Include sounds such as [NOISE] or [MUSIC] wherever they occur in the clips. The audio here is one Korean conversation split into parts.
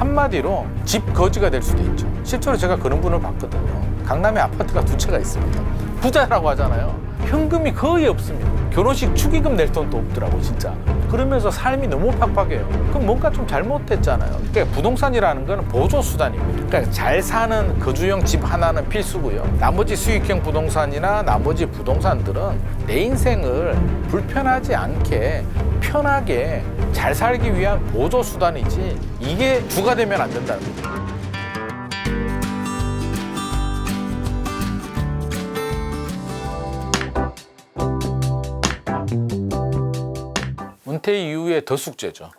한마디로 집 거지가 될 수도 있죠. 실제로 제가 그런 분을 봤거든요. 강남에 아파트가 두 채가 있습니다. 부자라고 하잖아요. 현금이 거의 없습니다. 결혼식 축의금 낼 돈도 없더라고 진짜. 그러면서 삶이 너무 팍팍해요. 그럼 뭔가 좀 잘못됐잖아요. 그러니까 부동산이라는 거는 보조 수단입니다. 그러니까 잘 사는 거주형 집 하나는 필수고요. 나머지 수익형 부동산이나 나머지 부동산들은 내 인생을 불편하지 않게 편하게 잘 살기 위한 보조 수단이지 이게 주가 되면 안 된다는 거죠. 은퇴 이후에 더 숙제죠.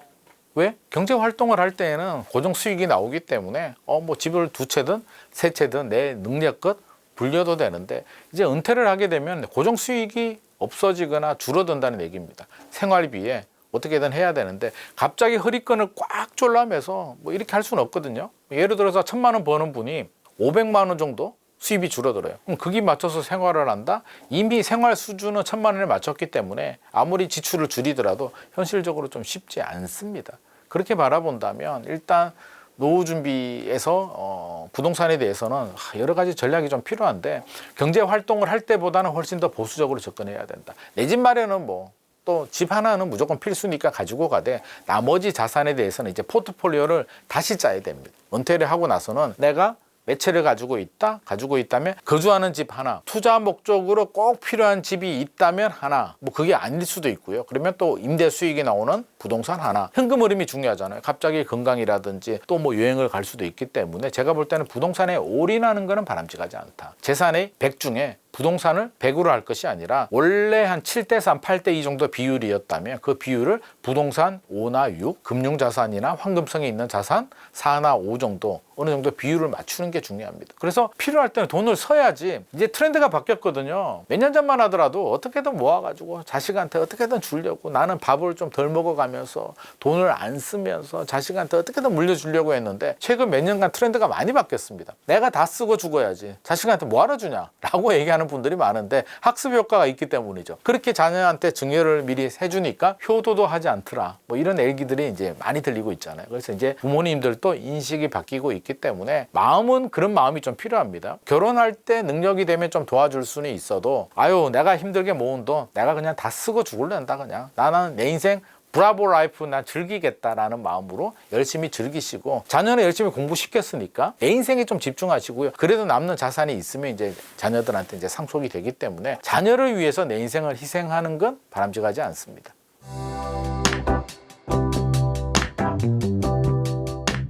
왜? 경제 활동을 할 때에는 고정 수익이 나오기 때문에 어 뭐 집을 두 채든 세 채든 내 능력껏 불려도 되는데 이제 은퇴를 하게 되면 고정 수익이 없어지거나 줄어든다는 얘기입니다. 생활비에 어떻게든 해야 되는데 갑자기 허리끈을 꽉 졸라매서 뭐 이렇게 할 수는 없거든요. 예를 들어서 천만 원 버는 분이 500만 원 정도 수입이 줄어들어요. 그럼 거기 맞춰서 생활을 한다? 이미 생활 수준은 천만 원에 맞췄기 때문에 아무리 지출을 줄이더라도 현실적으로 좀 쉽지 않습니다. 그렇게 바라본다면 일단 노후 준비에서 어, 부동산에 대해서는 하, 여러 가지 전략이 좀 필요한데 경제 활동을 할 때보다는 훨씬 더 보수적으로 접근해야 된다. 내 집 마련은 뭐 또 집 하나는 무조건 필수니까 가지고 가되 나머지 자산에 대해서는 이제 포트폴리오를 다시 짜야 됩니다. 은퇴를 하고 나서는 내가 매체를 가지고 있다, 가지고 있다면 거주하는 집 하나, 투자 목적으로 꼭 필요한 집이 있다면 하나, 뭐 그게 아닐 수도 있고요. 그러면 또 임대 수익이 나오는 부동산 하나, 현금 흐름이 중요하잖아요. 갑자기 건강이라든지 또 뭐 여행을 갈 수도 있기 때문에 제가 볼 때는 부동산에 올인하는 거는 바람직하지 않다. 재산의 100 중에 부동산을 100으로 할 것이 아니라 원래 한 7대 3, 8대 2 정도 비율이었다면 그 비율을 부동산 5나 6, 금융자산이나 황금성이 있는 자산 4나 5 정도 어느 정도 비율을 맞추는 게 중요합니다. 그래서 필요할 때는 돈을 써야지 이제 트렌드가 바뀌었거든요. 몇 년 전만 하더라도 어떻게든 모아가지고 자식한테 어떻게든 주려고 나는 밥을 좀 덜 먹어가면서 돈을 안 쓰면서 자식한테 어떻게든 물려주려고 했는데 최근 몇 년간 트렌드가 많이 바뀌었습니다. 내가 다 쓰고 죽어야지 자식한테 뭐하러 주냐 라고 [LAUGHS] 얘기하는 분들이 많은데 학습 효과가 있기 때문이죠. 그렇게 자녀한테 증여를 미리 해주니까 효도도 하지 않더라. 뭐 이런 얘기들이 이제 많이 들리고 있잖아요. 그래서 이제 부모님들도 인식이 바뀌고 있기 때문에 마음은 그런 마음이 좀 필요합니다. 결혼할 때 능력이 되면 좀 도와줄 수는 있어도 아유 내가 힘들게 모은 돈 내가 그냥 다 쓰고 죽을랜다 그냥 나는 내 인생 브라보 라이프 난 즐기겠다라는 마음으로 열심히 즐기시고 자녀는 열심히 공부시켰으니까 내 인생에 좀 집중하시고요. 그래도 남는 자산이 있으면 이제 자녀들한테 이제 상속이 되기 때문에 자녀를 위해서 내 인생을 희생하는 건 바람직하지 않습니다.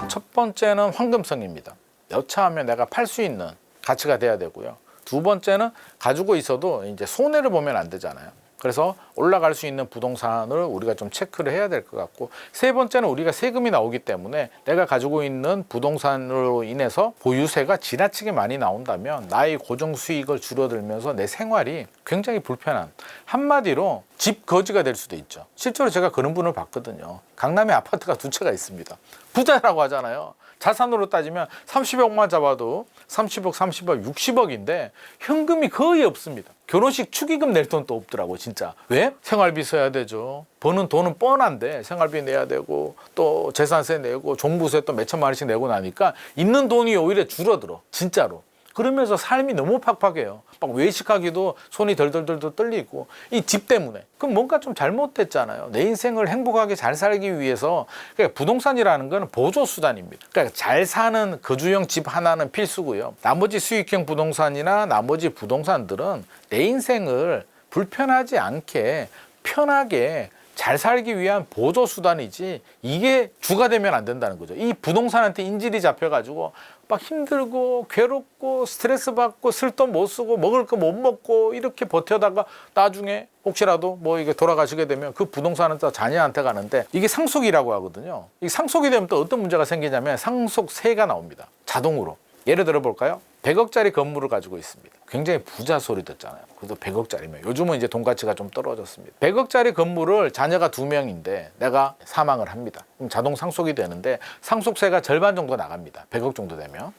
첫 번째는 황금성입니다. 여차하면 내가 팔 수 있는 가치가 돼야 되고요. 두 번째는 가지고 있어도 이제 손해를 보면 안 되잖아요. 그래서 올라갈 수 있는 부동산을 우리가 좀 체크를 해야 될 것 같고 세 번째는 우리가 세금이 나오기 때문에 내가 가지고 있는 부동산으로 인해서 보유세가 지나치게 많이 나온다면 나의 고정 수익을 줄어들면서 내 생활이 굉장히 불편한 한마디로 집 거지가 될 수도 있죠. 실제로 제가 그런 분을 봤거든요. 강남에 아파트가 두 채가 있습니다. 부자라고 하잖아요. 자산으로 따지면 30억만 잡아도 30억, 30억, 60억인데 현금이 거의 없습니다. 결혼식 축의금 낼 돈도 없더라고 진짜. 왜? 생활비 써야 되죠. 버는 돈은 뻔한데 생활비 내야 되고 또 재산세 내고 종부세 또 몇 천만 원씩 내고 나니까 있는 돈이 오히려 줄어들어. 진짜로. 그러면서 삶이 너무 팍팍해요. 막 외식하기도 손이 덜덜덜덜 떨리고 이 집 때문에. 그럼 뭔가 좀 잘못됐잖아요. 내 인생을 행복하게 잘 살기 위해서 그러니까 부동산이라는 거는 보조 수단입니다. 그러니까 잘 사는 거주형 집 하나는 필수고요. 나머지 수익형 부동산이나 나머지 부동산들은 내 인생을 불편하지 않게 편하게 잘 살기 위한 보조 수단이지 이게 주가 되면 안 된다는 거죠. 이 부동산한테 인질이 잡혀가지고 막 힘들고 괴롭고 스트레스 받고 쓸 돈 못 쓰고 먹을 거 못 먹고 이렇게 버텨다가 나중에 혹시라도 뭐 이게 돌아가시게 되면 그 부동산은 또 자녀한테 가는데 이게 상속이라고 하거든요. 이 상속이 되면 또 어떤 문제가 생기냐면 상속세가 나옵니다. 자동으로. 예를 들어 볼까요? 100억짜리 건물을 가지고 있습니다. 굉장히 부자 소리 듣잖아요. 그래도 100억짜리면 요즘은 이제 돈 가치가 좀 떨어졌습니다. 100억짜리 건물을 자녀가 두 명인데 내가 사망을 합니다. 그럼 자동 상속이 되는데 상속세가 절반 정도 나갑니다. 100억 정도 되면.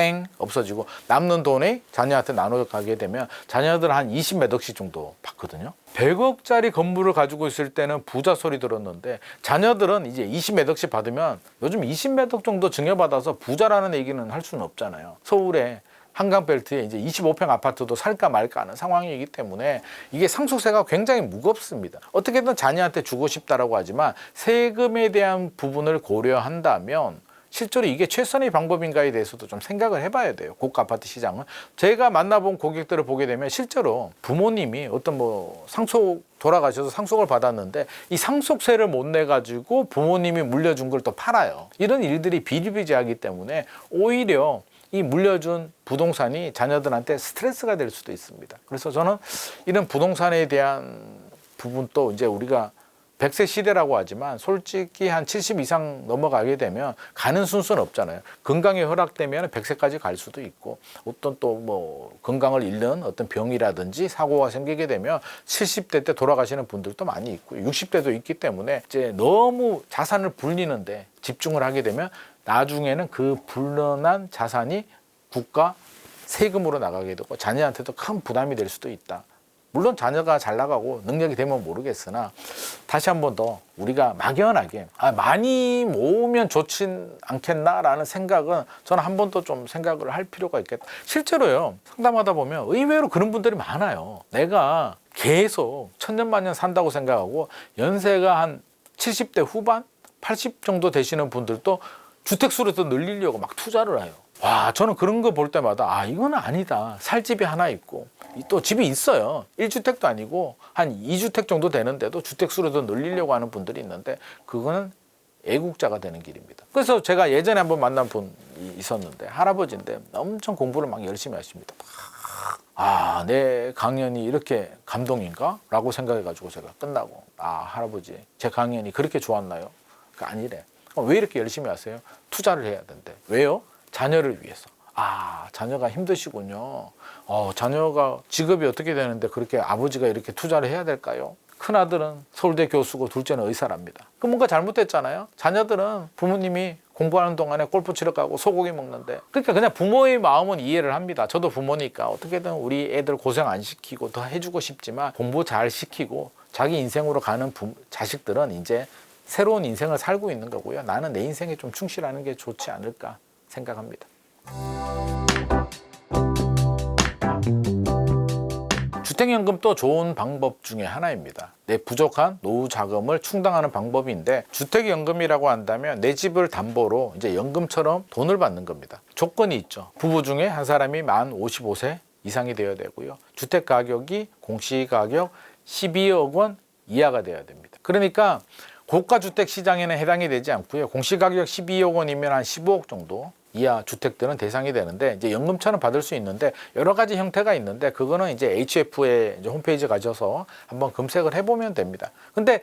땡 없어지고 남는 돈이 자녀한테 나눠 가게 되면 자녀들 한 20몇 억씩 정도 받거든요. 100억짜리 건물을 가지고 있을 때는 부자 소리 들었는데 자녀들은 이제 20몇 억씩 받으면 요즘 20몇 억 정도 증여받아서 부자라는 얘기는 할 수는 없잖아요. 서울에 한강벨트에 이제 25평 아파트도 살까 말까 하는 상황이기 때문에 이게 상속세가 굉장히 무겁습니다. 어떻게든 자녀한테 주고 싶다라고 하지만 세금에 대한 부분을 고려한다면 실제로 이게 최선의 방법인가에 대해서도 좀 생각을 해봐야 돼요. 고가 아파트 시장은 제가 만나본 고객들을 보게 되면 실제로 부모님이 어떤 뭐 상속 돌아가셔서 상속을 받았는데 이 상속세를 못 내 가지고 부모님이 물려준 걸 또 팔아요. 이런 일들이 비일비재하기 때문에 오히려 이 물려준 부동산이 자녀들한테 스트레스가 될 수도 있습니다. 그래서 저는 이런 부동산에 대한 부분도 이제 우리가 100세 시대라고 하지만 솔직히 한 70 이상 넘어가게 되면 가는 순서는 없잖아요. 건강이 허락되면 100세까지 갈 수도 있고 어떤 또 뭐 건강을 잃는 어떤 병이라든지 사고가 생기게 되면 70대 때 돌아가시는 분들도 많이 있고 60대도 있기 때문에 이제 너무 자산을 불리는데 집중을 하게 되면 나중에는 그 불러난 자산이 국가 세금으로 나가게 되고 자녀한테도 큰 부담이 될 수도 있다. 물론 자녀가 잘 나가고 능력이 되면 모르겠으나 다시 한 번 더 우리가 막연하게 아, 많이 모으면 좋진 않겠나라는 생각은 저는 한 번 더 좀 생각을 할 필요가 있겠다. 실제로요 상담하다 보면 의외로 그런 분들이 많아요. 내가 계속 천년만년 산다고 생각하고 연세가 한 70대 후반, 80 정도 되시는 분들도 주택 수를 더 늘리려고 막 투자를 해요. 와, 저는 그런 거 볼 때마다 아, 이건 아니다. 살 집이 하나 있고 이또 집이 있어요. 1주택도 아니고 한 2주택 정도 되는데도 주택 수를 더 늘리려고 하는 분들이 있는데 그거는 애국자가 되는 길입니다. 그래서 제가 예전에 한번 만난 분이 있었는데 할아버지인데 엄청 공부를 막 열심히 하십니다. 아, 내 강연이 이렇게 감동인가? 라고 생각해 가지고 제가 끝나고, 아, 할아버지, 제 강연이 그렇게 좋았나요? 그 아니래. 어, 왜 이렇게 열심히 하세요? 투자를 해야 된대. 왜요? 자녀를 위해서. 아, 자녀가 힘드시군요. 어, 자녀가 직업이 어떻게 되는데 그렇게 아버지가 이렇게 투자를 해야 될까요? 큰 아들은 서울대 교수고 둘째는 의사랍니다. 그 뭔가 잘못됐잖아요. 자녀들은 부모님이 공부하는 동안에 골프 치러 가고 소고기 먹는데 그러니까 그냥 부모의 마음은 이해를 합니다. 저도 부모니까 어떻게든 우리 애들 고생 안 시키고 더 해주고 싶지만 공부 잘 시키고 자기 인생으로 가는 부, 자식들은 이제 새로운 인생을 살고 있는 거고요. 나는 내 인생에 좀 충실하는 게 좋지 않을까 생각합니다. 주택연금도 좋은 방법 중에 하나입니다. 내 부족한 노후 자금을 충당하는 방법인데 주택연금이라고 한다면 내 집을 담보로 이제 연금처럼 돈을 받는 겁니다. 조건이 있죠. 부부 중에 한 사람이 만 55세 이상이 되어야 되고요. 주택 가격이 공시 가격 12억 원 이하가 되어야 됩니다. 그러니까 고가 주택 시장에는 해당이 되지 않고요. 공시 가격 12억 원이면 한 15억 정도 이하 주택들은 대상이 되는데 이제 연금처럼 받을 수 있는데 여러 가지 형태가 있는데 그거는 이제 HF의 이제 홈페이지 가셔서 한번 검색을 해보면 됩니다. 근데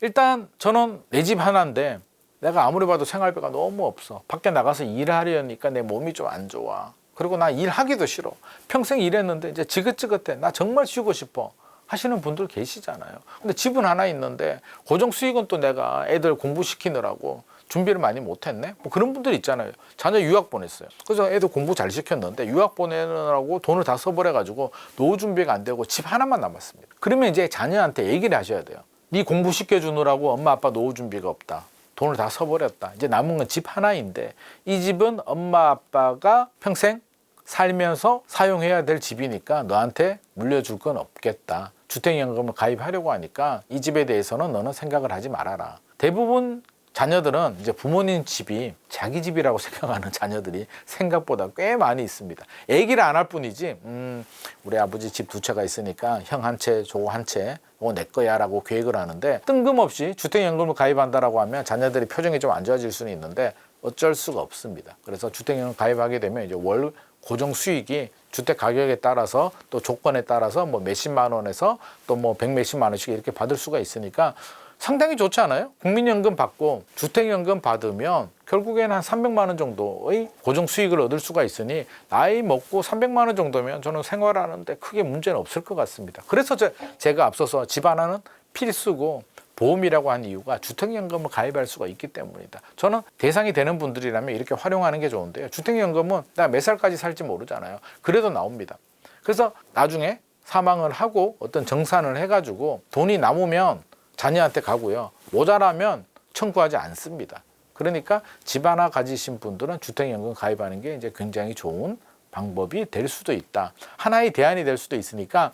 일단 저는 내 집 하나인데 내가 아무리 봐도 생활비가 너무 없어. 밖에 나가서 일하려니까 내 몸이 좀 안 좋아. 그리고 나 일하기도 싫어. 평생 일했는데 이제 지긋지긋해. 나 정말 쉬고 싶어. 하시는 분들 계시잖아요. 근데 집은 하나 있는데 고정 수익은 또 내가 애들 공부시키느라고 준비를 많이 못했네. 뭐 그런 분들 있잖아요. 자녀 유학 보냈어요. 그래서 애들 공부 잘 시켰는데 유학 보내느라고 돈을 다 써버려 가지고 노후 준비가 안 되고 집 하나만 남았습니다. 그러면 이제 자녀한테 얘기를 하셔야 돼요. 네 공부 시켜주느라고 엄마 아빠 노후 준비가 없다. 돈을 다 써버렸다. 이제 남은 건 집 하나인데 이 집은 엄마 아빠가 평생 살면서 사용해야 될 집이니까 너한테 물려줄 건 없겠다. 주택연금을 가입하려고 하니까 이 집에 대해서는 너는 생각을 하지 말아라. 대부분 자녀들은 이제 부모님 집이 자기 집이라고 [LAUGHS] 생각하는 자녀들이 생각보다 꽤 많이 있습니다. 얘기를 안 할 뿐이지, 음, 우리 아버지 집 두 채가 있으니까 형 한 채, 저거 한 채, 이거 내 거야 라고 계획을 하는데 뜬금없이 주택연금을 가입한다라고 하면 자녀들이 표정이 좀 안 좋아질 수는 있는데 어쩔 수가 없습니다. 그래서 주택연금 가입하게 되면 이제 월 고정 수익이 주택 가격에 따라서 또 조건에 따라서 뭐 몇십만 원에서 또 뭐 백 몇십만 원씩 이렇게 받을 수가 있으니까 상당히 좋지 않아요? 국민연금 받고 주택연금 받으면 결국에는 한 300만 원 정도의 고정 수익을 얻을 수가 있으니 나이 먹고 300만 원 정도면 저는 생활하는데 크게 문제는 없을 것 같습니다. 그래서 제, 제가 앞서서 집 하나는 필수고 보험이라고 한 이유가 주택연금을 가입할 수가 있기 때문이다. 저는 대상이 되는 분들이라면 이렇게 활용하는 게 좋은데요. 주택연금은 내가 몇 살까지 살지 모르잖아요. 그래도 나옵니다. 그래서 나중에 사망을 하고 어떤 정산을 해가지고 돈이 남으면 자녀한테 가고요. 모자라면 청구하지 않습니다. 그러니까 집 하나 가지신 분들은 주택연금 가입하는 게 이제 굉장히 좋은 방법이 될 수도 있다. 하나의 대안이 될 수도 있으니까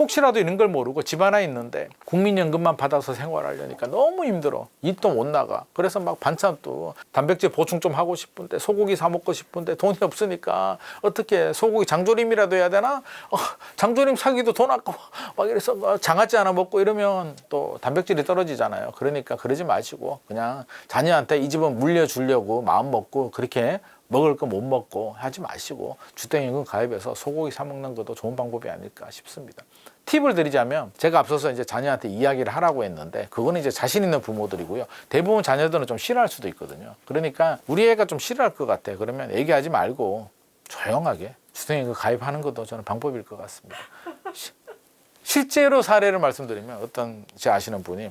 혹시라도 이런 걸 모르고 집 하나 있는데 국민연금만 받아서 생활하려니까 너무 힘들어. 입도 못 나가. 그래서 막 반찬도 단백질 보충 좀 하고 싶은데 소고기 사 먹고 싶은데 돈이 없으니까 어떻게 소고기 장조림이라도 해야 되나? 어, 장조림 사기도 돈 아까워. 막 이래서 뭐 장아찌 하나 먹고 이러면 또 단백질이 떨어지잖아요. 그러니까 그러지 마시고 그냥 자녀한테 이 집은 물려주려고 마음 먹고 그렇게 먹을 거 못 먹고 하지 마시고 주택연금 가입해서 소고기 사 먹는 것도 좋은 방법이 아닐까 싶습니다. 팁을 드리자면 제가 앞서서 이제 자녀한테 이야기를 하라고 했는데 그거는 이제 자신 있는 부모들이고요. 대부분 자녀들은 좀 싫어할 수도 있거든요. 그러니까 우리 애가 좀 싫어할 것 같아. 그러면 얘기하지 말고 조용하게 주택연금 가입하는 것도 저는 방법일 것 같습니다. 시- 실제로 사례를 말씀드리면 어떤 제 아시는 분이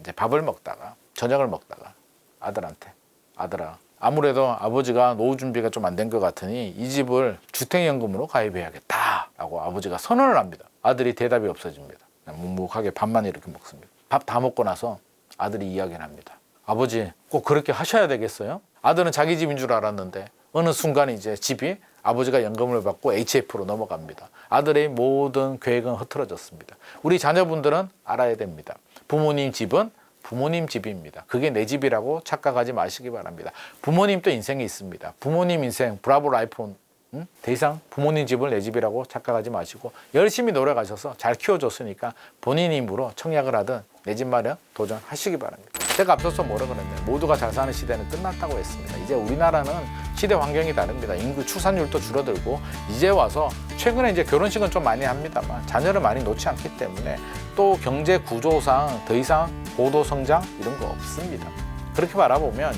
이제 밥을 먹다가 저녁을 먹다가 아들한테 아들아 아무래도 아버지가 노후 준비가 좀 안 된 것 같으니 이 집을 주택연금으로 가입해야겠다라고 아버지가 선언을 합니다. 아들이 대답이 없어집니다. 묵묵하게 밥만 이렇게 먹습니다. 밥 다 먹고 나서 아들이 이야기를 합니다. 아버지 꼭 그렇게 하셔야 되겠어요? 아들은 자기 집인 줄 알았는데 어느 순간 이제 집이 아버지가 연금을 받고 HF로 넘어갑니다. 아들의 모든 계획은 흐트러졌습니다. 우리 자녀분들은 알아야 됩니다. 부모님 집은 부모님 집입니다. 그게 내 집이라고 착각하지 마시기 바랍니다. 부모님도 인생이 있습니다. 부모님 인생 브라보 라이프 음? 더 이상 부모님 집을 내 집이라고 착각하지 마시고 열심히 노력하셔서 잘 키워줬으니까 본인 힘으로 청약을 하든 내 집 마련 도전하시기 바랍니다. 제가 앞서서 뭐라 그랬나요? 모두가 잘 사는 시대는 끝났다고 했습니다. 이제 우리나라는 시대 환경이 다릅니다. 인구 출산율도 줄어들고 이제 와서 최근에 이제 결혼식은 좀 많이 합니다만 자녀를 많이 놓지 않기 때문에 또 경제 구조상 더 이상 고도 성장 이런 거 없습니다. 그렇게 바라보면